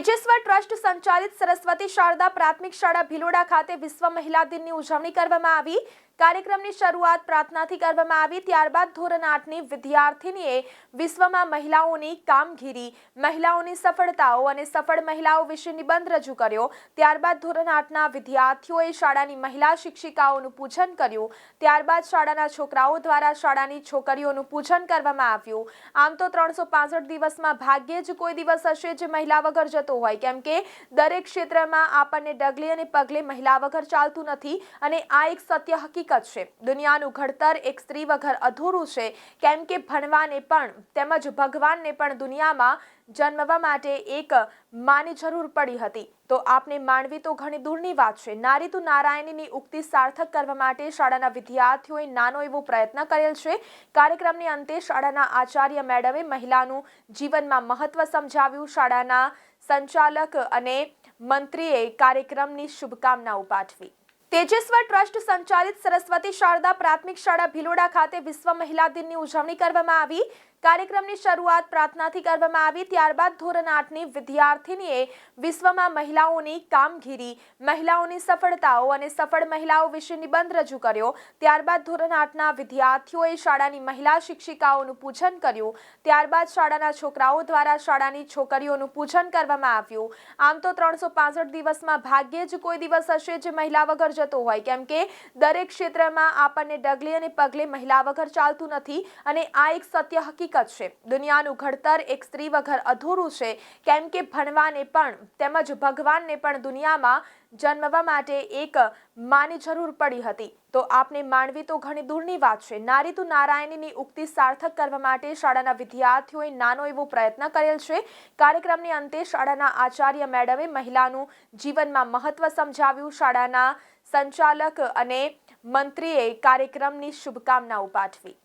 Trust સંચાલિત સરસ્વતી શારદા પ્રાથમિક શાળા ભિલોડા ખાતે વિશ્વ મહિલા દિનની ઉજવણી કરવામાં આવી. કાર્યક્રમની શરૂઆત પ્રાર્થનાથી કરવામાં આવી. ત્યારબાદ ધોરણ આઠની વિદ્યાર્થીનીએ વિશ્વમાં મહિલાઓની કામગીરી, મહિલાઓની સફળતાઓ અને સફળ મહિલાઓ વિશે નિબંધ રજૂ કર્યો. ત્યારબાદ ધોરણ આઠના વિદ્યાર્થીઓએ શાળાની મહિલા શિક્ષિકાઓનું પૂજન કર્યું. ત્યારબાદ શાળાના છોકરાઓ દ્વારા શાળાની છોકરીઓનું પૂજન કરવામાં આવ્યું. આમ તો ત્રણસો દિવસમાં ભાગ્યે જ કોઈ દિવસ હશે જે મહિલા વગર જતો હોય. કેમ કે દરેક ક્ષેત્રમાં આપણને ડગલે અને પગલે મહિલા વગર ચાલતું નથી અને આ એક સત્ય હકીકત છે. દુનિયાનું ઘડતર એક સ્ત્રી વગર અધૂરું છે. કેમ કે ભણવાને પણ તેમજ ભગવાનને પણ દુનિયામાં જન્મવા માટે એક માની જરૂર પડી હતી. તો આપને માનવી તો ઘણી દૂરની વાત છે. નારી તું નારાયણીની ઉક્તિ સાર્થક કરવા માટે શાળાના વિદ્યાર્થીઓએ નાનો એવો પ્રયત્ન કરેલ છે. કાર્યક્રમની અંતે શાળાના આચાર્ય મેડમે મહિલાનું જીવનમાં મહત્વ સમજાવ્યું. શાળાના સંચાલક અને મંત્રીએ કાર્યક્રમની શુભકામનાઓ પાઠવી તેજસ્વર ટ્રસ્ટ સંચાલિત સરસ્વતી શારદા પ્રાથમિક શાળા ભિલોડા ખાતે વિશ્વ મહિલા દિનની ઉજવણી કરવામાં આવી. કાર્યક્રમની શરૂઆત પ્રાર્થનાથી કરવામાં આવી. ત્યારબાદ ધોરણ આઠની વિદ્યાર્થીનીએ વિશ્વમાં મહિલાઓની કામગીરી, મહિલાઓની સફળતાઓ અને સફળ મહિલાઓ વિશે નિબંધ રજૂ કર્યો. ત્યારબાદ ધોરણ આઠના વિદ્યાર્થીઓએ શાળાની મહિલા શિક્ષિકાઓનું પૂજન કર્યું. ત્યારબાદ શાળાના છોકરાઓ દ્વારા શાળાની છોકરીઓનું પૂજન કરવામાં આવ્યું. આમ તો ત્રણસો દિવસમાં ભાગ્યે જ કોઈ દિવસ હશે જે મહિલા વગર જતો હોય. કેમ કે દરેક ક્ષેત્રમાં આપણને ડગલે અને પગલે મહિલા વગર ચાલતું નથી અને આ એક સત્ય હકીકત છે. દુનિયાનું ઘડતર એક સ્ત્રી વગર અધૂરું છે. કેમ કે ભણવાને પણ તેમજ ભગવાનને પણ દુનિયામાં જન્મવા માટે એક માની જરૂર પડી હતી. તો આપને માનવી તો ઘણી દૂરની વાત છે. નારી તો નારાયણીની ઉક્તિ સાર્થક કરવા માટે શાળાના વિદ્યાર્થીઓએ નાનો એવો પ્રયત્ન કરેલ છે. કાર્યક્રમની અંતે શાળાના આચાર્ય મેડમે મહિલાનું જીવનમાં મહત્વ સમજાવ્યું. શાળાના સંચાલક અને મંત્રીએ કાર્યક્રમની શુભકામનાઓ પાઠવી